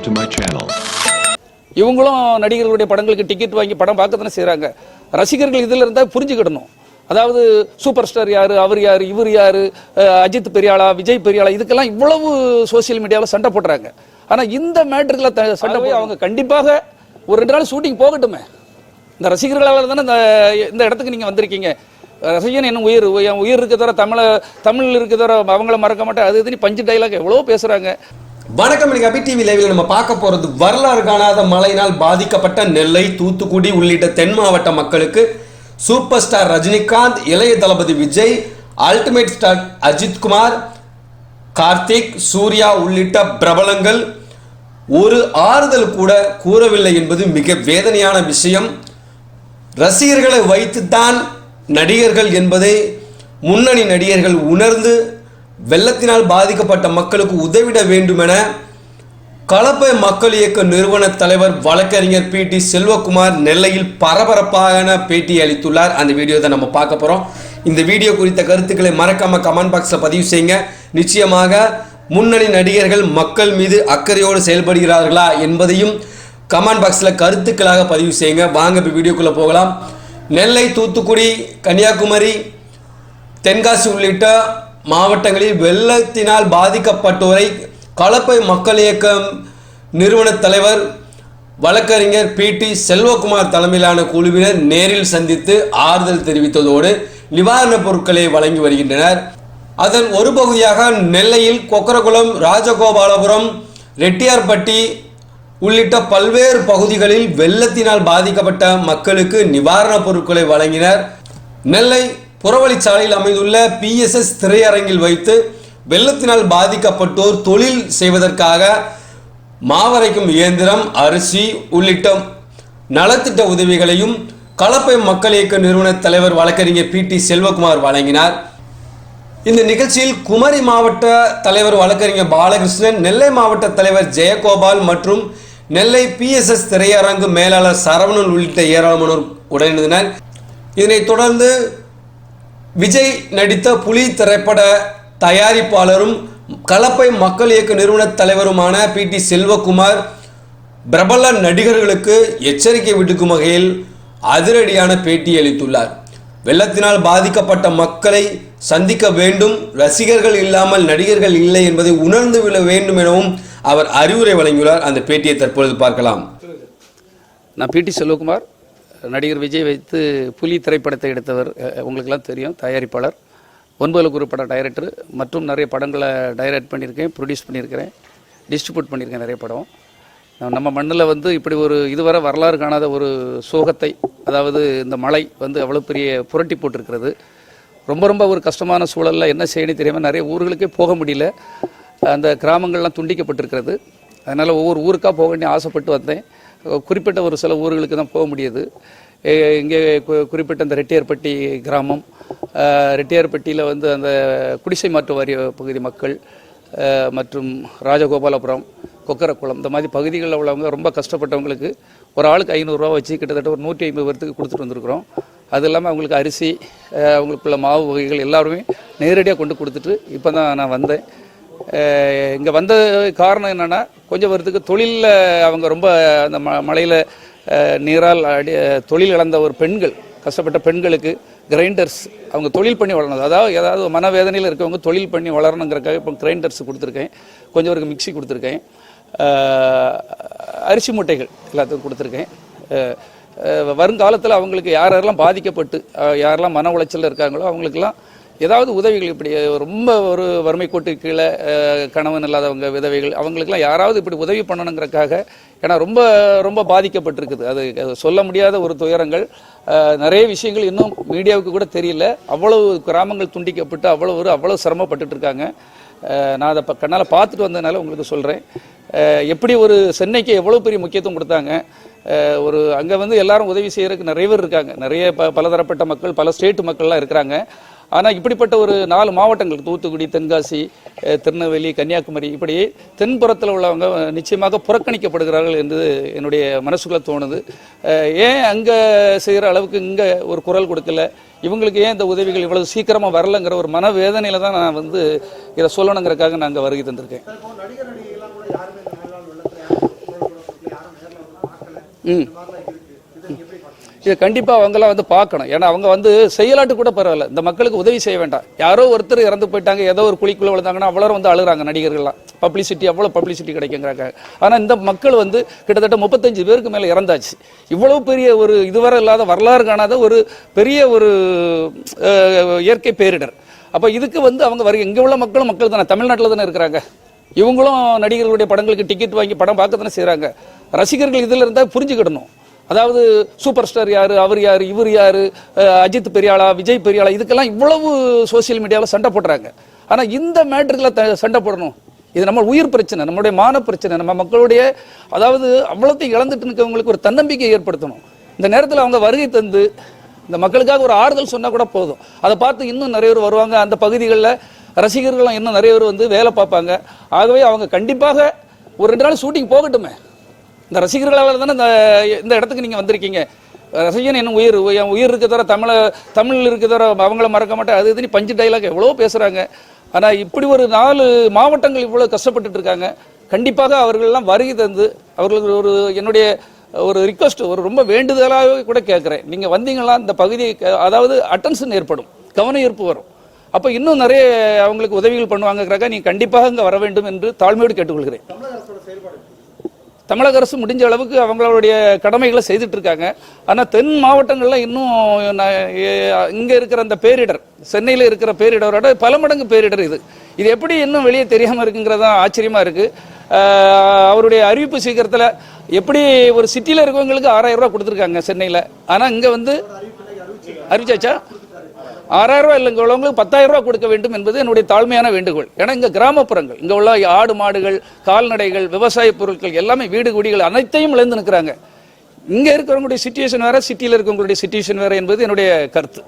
subscribe to my channel. இவங்களும் நடிகர்களுடைய படங்களுக்கு ticket வாங்கி படம் பார்க்க தானே செய்கிறாங்க ரசிகர்கள் இதில் இருந்தால் புரிஞ்சுக்கிடணும். அதாவது சூப்பர் ஸ்டார் யாரு அவர் யாரு இவர் யாரு அஜித் பெரியாளா விஜய் பெரியாளா இதுக்கெல்லாம் இவ்வளவு சோஷியல் மீடியாவில் சண்டை போடுறாங்க. ஆனால் இந்த மேட்டருக்குள்ள த- சண்டை போய் அவங்க கண்டிப்பாக ஒரு ரெண்டு நாள் ஷூட்டிங் போகட்டுமே. இந்த ரசிகர்களால் தானே இந்த இந்த இடத்துக்கு நீங்கள் வந்திருக்கீங்க. ரசிகன் என்ன உயிர் என் உயிர் இருக்க தவிர தமிழை தமிழ் இருக்க தவிர அவங்கள மறக்க மாட்டேன். அது இதுன்னு பஞ்சு டைலாக் எவ்வளோ பேசுகிறாங்க வணக்கம் இன்னைக்கு அபி டிவி லைவ்ல நம்ம பார்க்க போறது வரலாறு காணாத மழையினால் பாதிக்கப்பட்ட நெல்லை தூத்துக்குடி உள்ளிட்ட தென் மாவட்ட மக்களுக்கு சூப்பர் ஸ்டார் ரஜினிகாந்த் இளைய தளபதி விஜய் அல்டிமேட் ஸ்டார் அஜித்குமார் கார்த்திக் சூர்யா உள்ளிட்ட பிரபலங்கள். ஒரு ஆறுதல் கூட கூறவில்லை என்பது மிக வேதனையான விஷயம். ரசிகர்களை வைத்துத்தான் நடிகர்கள் என்பதை முன்னணி நடிகர்கள் உணர்ந்து வெள்ளத்தினால் பாதிக்கப்பட்ட மக்களுக்கு உதவிட வேண்டுமென கலப்பை மக்கள் இயக்க நிறுவன தலைவர் வழக்கறிஞர் பி டி செல்வகுமார் நெல்லையில் பரபரப்பான பேட்டி அளித்துள்ளார். அந்த வீடியோ தான் நம்ம பார்க்க போகிறோம் இந்த வீடியோ குறித்த கருத்துக்களை மறக்காமல் கமெண்ட் பாக்ஸில் பதிவு செய்யுங்க. நிச்சயமாக முன்னணி நடிகர்கள் மக்கள் மீது அக்கறையோடு செயல்படுகிறார்களா என்பதையும் கமெண்ட் பாக்ஸில் கருத்துக்களாக பதிவு செய்யுங்க. வாங்க இப்போ வீடியோக்குள்ளே போகலாம். நெல்லை தூத்துக்குடி கன்னியாகுமரி தென்காசி உள்ளிட்ட மாவட்டங்களில் வெள்ளத்தினால் பாதிக்கப்பட்டோரை கலப்பை மக்கள் இயக்கம் நிறுவன தலைவர் வழக்கறிஞர் பி டி செல்வகுமார் தலைமையிலான குழுவினர் நேரில் சந்தித்து ஆறுதல் தெரிவித்ததோடு நிவாரணப் பொருட்களை வழங்கி வருகின்றனர். அதன் ஒரு பகுதியாக நெல்லையில் கொக்கரகுளம் ராஜகோபாலபுரம் ரெட்டியார்பட்டி உள்ளிட்ட பல்வேறு பகுதிகளில் வெள்ளத்தினால் பாதிக்கப்பட்ட மக்களுக்கு நிவாரணப் பொருட்களை வழங்கினர். நெல்லை புறவழிச்சாலையில் அமைந்துள்ள பிஎஸ்எஸ் திரையரங்கில் வைத்து வெள்ளத்தினால் பாதிக்கப்பட்டோர் தொழில் செய்வதற்காக மாவரைக்கும் இயந்திரம் அரிசி உள்ளிட்ட நலத்திட்ட உதவிகளையும் கலப்பை மக்கள் இயக்க நிறுவன தலைவர் வழக்கறிஞர் பி டி செல்வகுமார் வழங்கினார். இந்த நிகழ்ச்சியில் குமரி மாவட்ட தலைவர் வழக்கறிஞர் பாலகிருஷ்ணன் நெல்லை மாவட்ட தலைவர் ஜெயகோபால் மற்றும் நெல்லை பிஎஸ்எஸ் திரையரங்கு மேலாளர் சரவணன் உள்ளிட்ட ஏராளமானோர் உடனிருந்தனர். இதனைத் தொடர்ந்து விஜய் நடித்த புலி திரைப்பட தயாரிப்பாளரும் கலப்பை மக்கள் இயக்க நிறுவன தலைவருமான பி டி செல்வகுமார் பிரபல நடிகர்களுக்கு எச்சரிக்கை விடுக்கும் வகையில் அதிரடியான பேட்டி அளித்துள்ளார். வெள்ளத்தினால் பாதிக்கப்பட்ட மக்களை சந்திக்க வேண்டும் ரசிகர்கள் இல்லாமல் நடிகர்கள் இல்லை என்பதை உணர்ந்து விட வேண்டும் எனவும் அவர் அறிவுரை வழங்கியுள்ளார். அந்த பேட்டியை தற்பொழுது பார்க்கலாம். நான் பிடி செல்வகுமார். நடிகர் விஜய் வைத்து புலி திரைப்படத்தை எடுத்தவர் உங்களுக்கெல்லாம் தெரியும் தயாரிப்பாளர். ஒன்பதுல ஒரு பட டைரக்டர் மற்றும் நிறைய படங்களை டைரக்ட் பண்ணியிருக்கேன் ப்ரொடியூஸ் பண்ணியிருக்கிறேன் டிஸ்ட்ரிபியூட் பண்ணியிருக்கேன் நிறைய படம். நம்ம மண்ணில் வந்து இப்படி ஒரு இதுவரை வரலாறு காணாத ஒரு சோகத்தை அதாவது இந்த மழை வந்து அவ்வளோ பெரிய புரட்டி போட்டிருக்கிறது. ரொம்ப ரொம்ப ஒரு கஷ்டமான சூழலில் என்ன செய்யணும் தெரியாமல் நிறைய ஊர்களுக்கே போக முடியல. அந்த கிராமங்கள்லாம் துண்டிக்கப்பட்டிருக்கிறது. அதனால் ஒவ்வொரு ஊருக்காக போக வேண்டிய ஆசைப்பட்டு வந்தேன். குறிப்பிட்ட ஒரு சில ஊர்களுக்கு தான் போக முடியுது. இங்கே குறிப்பிட்ட அந்த ரெட்டியார்பட்டி கிராமம் ரெட்டியார்பட்டியில் வந்து அந்த குடிசை மாற்று வாரிய பகுதி மக்கள் மற்றும் ராஜகோபாலபுரம் கொக்கரக்குளம் இந்த மாதிரி பகுதிகளில் உள்ளவங்க ரொம்ப கஷ்டப்பட்டவங்களுக்கு ஒரு ஆளுக்கு ஐநூறுரூவா வச்சு கிட்டத்தட்ட ஒரு நூற்றி ஐம்பது பேர்த்துக்கு கொடுத்துட்டு வந்திருக்கிறோம். அது இல்லாமல் அவங்களுக்கு அரிசி அவங்களுக்குள்ள மாவு வகைகள் எல்லாருமே நேரடியாக கொண்டு கொடுத்துட்டு இப்போ தான் நான் வந்தேன். இங்கே வந்த காரணம் என்னென்னா கொஞ்சம் வருதுக்கு தொழிலில் அவங்க ரொம்ப அந்த ம மழையில் நீரால் அடி தொழில் இழந்த ஒரு பெண்கள் கஷ்டப்பட்ட பெண்களுக்கு கிரைண்டர்ஸ் அவங்க தொழில் பண்ணி வளரணும். அதாவது ஏதாவது மனவேதனையில் இருக்கவங்க தொழில் பண்ணி வளரணுங்கிறக்காக இப்போ கிரைண்டர்ஸ் கொடுத்துருக்கேன். கொஞ்சம் பேருக்கு மிக்ஸி கொடுத்துருக்கேன். அரிசி மூட்டைகள் எல்லாத்துக்கும் கொடுத்துருக்கேன். வருங்காலத்தில் அவங்களுக்கு யார் யாரெல்லாம் பாதிக்கப்பட்டு யாரெல்லாம் மன உளைச்சலில் இருக்காங்களோ அவங்களுக்கெல்லாம் ஏதாவது உதவிகள் இப்படி ரொம்ப ஒரு வறுமை கோட்டு கீழே கணவன் இல்லாதவங்க விதவைகள் அவங்களுக்கெல்லாம் யாராவது இப்படி உதவி பண்ணணுங்கிறக்காக ஏன்னா ரொம்ப ரொம்ப பாதிக்கப்பட்டிருக்குது. அது சொல்ல முடியாத ஒரு துயரங்கள். நிறைய விஷயங்கள் இன்னும் மீடியாவுக்கு கூட தெரியல. அவ்வளவு கிராமங்கள் துண்டிக்கப்பட்டு அவ்வளோ ஒரு அவ்வளோ சிரமப்பட்டுட்டு இருக்காங்க நான் அதை கண்ணால் பார்த்துட்டு வந்ததுனால உங்களுக்கு சொல்கிறேன் எப்படி ஒரு சென்னைக்கு எவ்வளோ பெரிய முக்கியத்துவம் கொடுத்தாங்க? ஒரு அங்கே வந்து எல்லாரும் உதவி செய்கிறதுக்கு நிறைய பேர் இருக்காங்க. நிறைய ப பலதரப்பட்ட மக்கள் பல ஸ்டேட் மக்கள்லாம் இருக்கிறாங்க. ஆனால் இப்படிப்பட்ட ஒரு நாலு மாவட்டங்கள் தூத்துக்குடி தென்காசி திருநெல்வேலி கன்னியாகுமரி இப்படி தென்புறத்தில் உள்ளவங்க நிச்சயமாக புறக்கணிக்கப்படுகிறார்கள் என்று என்னுடைய மனசுக்குள்ள தோணுது. ஏன் அங்கே செய்கிற அளவுக்கு இங்கே ஒரு குரல் கொடுக்கல? இவங்களுக்கு ஏன் இந்த உதவிகள் இவ்வளவு சீக்கிரமாக வரலங்கிற ஒரு மனவேதனையில் தான் நான் வந்து இதை சொல்லணுங்கிறதுக்காக நான் அங்கே வருகை தந்திருக்கேன். ம். இதை கண்டிப்பா அவங்கெல்லாம் வந்து பார்க்கணும். ஏன்னா அவங்க வந்து செயலாட்டு கூட பரவாயில்ல. இந்த மக்களுக்கு உதவி செய்ய வேண்டாம். யாரோ ஒருத்தர் இறந்து போயிட்டாங்க ஏதோ ஒரு குழிக்குள்ள விழுந்தாங்கன்னா அவ்வளோ வந்து அழுகுறாங்க நடிகர்கள்லாம். பப்ளிசிட்டி அவ்வளோ பப்ளிசிட்டி கிடைக்குங்கிறாங்க. ஆனால் இந்த மக்கள் வந்து கிட்டத்தட்ட முப்பத்தஞ்சு பேருக்கு மேலே இறந்தாச்சு. இவ்வளவு பெரிய ஒரு இதுவரை இல்லாத வரலாறு காணாத ஒரு பெரிய ஒரு இயற்கை பேரிடர். அப்போ இதுக்கு வந்து அவங்க வர இங்கே உள்ள மக்களும் மக்கள் தானே. தமிழ்நாட்டில் தானே இருக்கிறாங்க. இவங்களும் நடிகர்களுடைய படங்களுக்கு டிக்கெட் வாங்கி படம் பார்க்க தானே செய்கிறாங்க ரசிகர்கள் இதில் இருந்தால் புரிஞ்சுக்கிடணும். அதாவது சூப்பர் ஸ்டார் யார் அவர் யார் இவர் யார் அஜித் பெரியாளா விஜய் பெரியாளா இதுக்கெல்லாம் இவ்வளவு சோஷியல் மீடியாவில் சண்டை போடுறாங்க. ஆனால் இந்த மேட்டர்களை த- சண்டை போடணும். இது நம்ம உயிர் பிரச்சனை நம்மளுடைய மான பிரச்சனை நம்ம மக்களுடைய அதாவது அவ்வளோத்தையும் இழந்துட்டு இருக்கவங்களுக்கு ஒரு தன்னம்பிக்கை ஏற்படுத்தணும். இந்த நேரத்தில் அவங்க வருகை தந்து இந்த மக்களுக்காக ஒரு ஆறுதல் சொன்னால் கூட போதும். அதை பார்த்து இன்னும் நிறைய பேர் வருவாங்க. அந்த பகுதிகளில் ரசிகர்களும் இன்னும் நிறைய பேர் வந்து வேலை பார்ப்பாங்க. ஆகவே அவங்க கண்டிப்பாக ஒரு ரெண்டு நாள் ஷூட்டிங் போகட்டுமே. இந்த ரசிகர்களால் தானே இந்த இந்த இடத்துக்கு நீங்கள் வந்திருக்கீங்க. ரசிகன் என்ன உயிர் என் உயிர் இருக்க தவிர தமிழ தமிழ் இருக்க தவிர அவங்கள மறக்க மாட்டேன். அது இதுன்னு பஞ்சு டைலாக் எவ்வளோ பேசுகிறாங்க ஆனால் இப்படி ஒரு நாலு மாவட்டங்கள் இவ்வளோ கஷ்டப்பட்டுட்டு இருக்காங்க. கண்டிப்பாக அவர்கள்லாம் வருகை தந்து அவர்களுக்கு ஒரு என்னுடைய ஒரு ரிக்வஸ்ட் ஒரு ரொம்ப வேண்டுதலாக கூட கேட்குறேன். நீங்கள் வந்தீங்களா இந்த பகுதி அதாவது அட்டென்ஷன் ஏற்படும் கவன ஈர்ப்பு வரும். அப்போ இன்னும் நிறைய அவங்களுக்கு உதவிகள் பண்ணுவாங்கிறக்காக நீங்கள் கண்டிப்பாக இங்கே வர வேண்டும் என்று தாழ்மையோடு கேட்டுக்கொள்கிறேன். தமிழக அரசு முடிஞ்ச அளவுக்கு அவங்களுடைய கடமைகளை செய்துட்டு இருக்காங்க ஆனால் தென் மாவட்டங்களில் இன்னும் இங்கே இருக்கிற அந்த பேரிடர் சென்னையில் இருக்கிற பேரிடரோட பல மடங்கு பேரிடர் இது. இது எப்படி இன்னும் வெளியே தெரியாமல் இருக்குங்கிறது தான் ஆச்சரியமாக இருக்குது அவருடைய அறிவிப்பு சீக்கிரத்தில் எப்படி ஒரு சிட்டியில் இருக்கவங்களுக்கு ஆறாயிரம் ரூபா கொடுத்துருக்காங்க சென்னையில். ஆனால் இங்கே வந்து அறிவிச்சாச்சா? ஆறாயிரம் ரூபாய் இல்லைங்க உள்ளவங்களுக்கு பத்தாயிரம் ரூபாய் கொடுக்க வேண்டும் என்பது என்னுடைய தாழ்மையான வேண்டுகோள். ஏன்னா இங்கே கிராமப்புறங்கள் இங்கே உள்ள ஆடு மாடுகள் கால்நடைகள் விவசாய பொருட்கள் எல்லாமே வீடு குடிகள் அனைத்தையும் இழந்து நிற்கிறாங்க. இங்கே இருக்கிறவங்களுடைய சுச்சுவேஷன் வேறு சிட்டியில் இருக்கிறவங்களுடைய சுச்சுவேஷன் வேறு என்பது என்னுடைய கருத்து.